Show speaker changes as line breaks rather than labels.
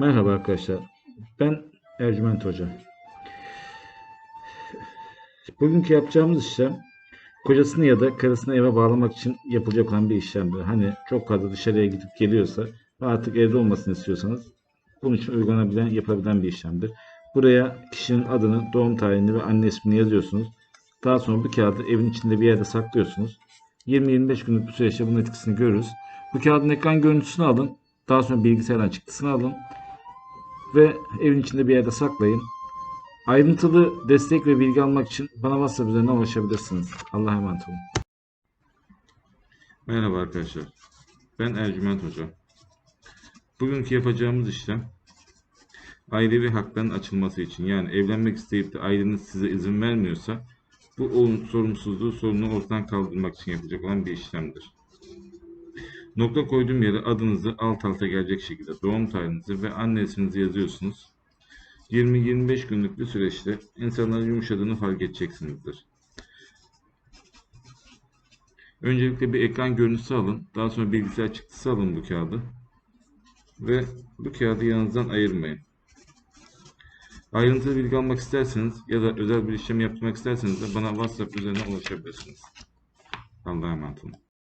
Merhaba arkadaşlar. Ben Ercüment Hoca. Bugünkü yapacağımız işlem kocasını ya da karısını eve bağlamak için yapılacak olan bir işlemdir. Hani çok fazla dışarıya gidip geliyorsa ve artık evde olmasını istiyorsanız bunun için uygulanabilen, yapılabilen bir işlemdir. Buraya kişinin adını, doğum tarihini ve anne ismini yazıyorsunuz. Daha sonra bu kağıdı evin içinde bir yerde saklıyorsunuz. 20-25 günlük bir süreçte bunun etkisini görürüz. Bu kağıdın ekran görüntüsünü alın. Daha sonra bilgisayardan çıktısını alın ve evin içinde bir yerde saklayın. Ayrıntılı destek ve bilgi almak için bana WhatsApp üzerinden ulaşabilirsiniz. Allah'a emanet olun.
Merhaba arkadaşlar. Ben Ercüment Hoca. Bugünkü yapacağımız işlem ailevi hakların açılması için yani evlenmek isteyip de aileniz size izin vermiyorsa bu sorumsuzluğu sorunu ortadan kaldırmak için yapacak olan bir işlemdir. Nokta koyduğum yere adınızı alt alta gelecek şekilde doğum tarihinizi ve anne isminizi yazıyorsunuz. 20-25 günlük bir süreçte insanların yumuşadığını fark edeceksinizdir. Öncelikle bir ekran görüntüsü alın. Daha sonra bilgisayar çıktısı alın bu kağıdı. Ve bu kağıdı yanınızdan ayırmayın. Ayrıntılı bilgi almak isterseniz ya da özel bir işlem yaptırmak isterseniz de bana WhatsApp üzerinden ulaşabilirsiniz. Allah'a emanet olun.